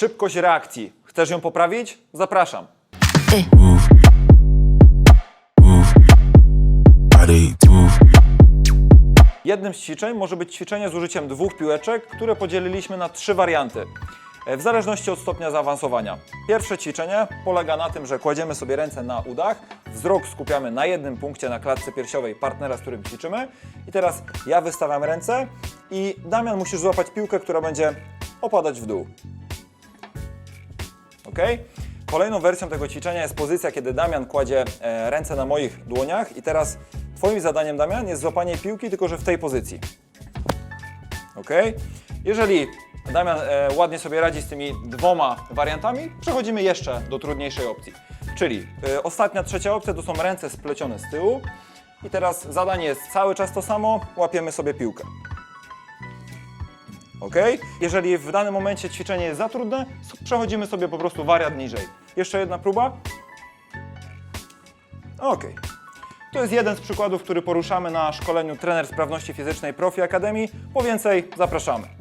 szybkość reakcji. Chcesz ją poprawić? Zapraszam. move, move, body move, Jednym z ćwiczeń może być ćwiczenie z użyciem dwóch piłeczek, które podzieliliśmy na trzy warianty, e, w zależności od stopnia zaawansowania. Pierwsze ćwiczenie polega na tym, że kładziemy sobie ręce na udach, wzrok skupiamy na jednym punkcie na klatce piersiowej partnera, z którym ćwiczymy. I teraz ja wystawiam ręce i Damian musisz złapać piłkę, która będzie opadać w dół. Ok? Kolejną wersją tego ćwiczenia jest pozycja, kiedy Damian kładzie e, ręce na moich dłoniach i teraz Twoim zadaniem, Damian, jest złapanie piłki, tylko że w tej pozycji. Ok? Jeżeli Damian e, ładnie sobie radzi z tymi dwoma wariantami, przechodzimy jeszcze do trudniejszej opcji. Czyli e, ostatnia, trzecia opcja to są ręce splecione z tyłu i teraz zadanie jest cały czas to samo, łapiemy sobie piłkę. Ok? Jeżeli w danym momencie ćwiczenie jest za trudne, przechodzimy sobie po prostu wariant niżej. Jeszcze jedna próba. Ok. To jest jeden z przykładów, który poruszamy na szkoleniu trener sprawności fizycznej Profi Akademii. Po więcej zapraszamy.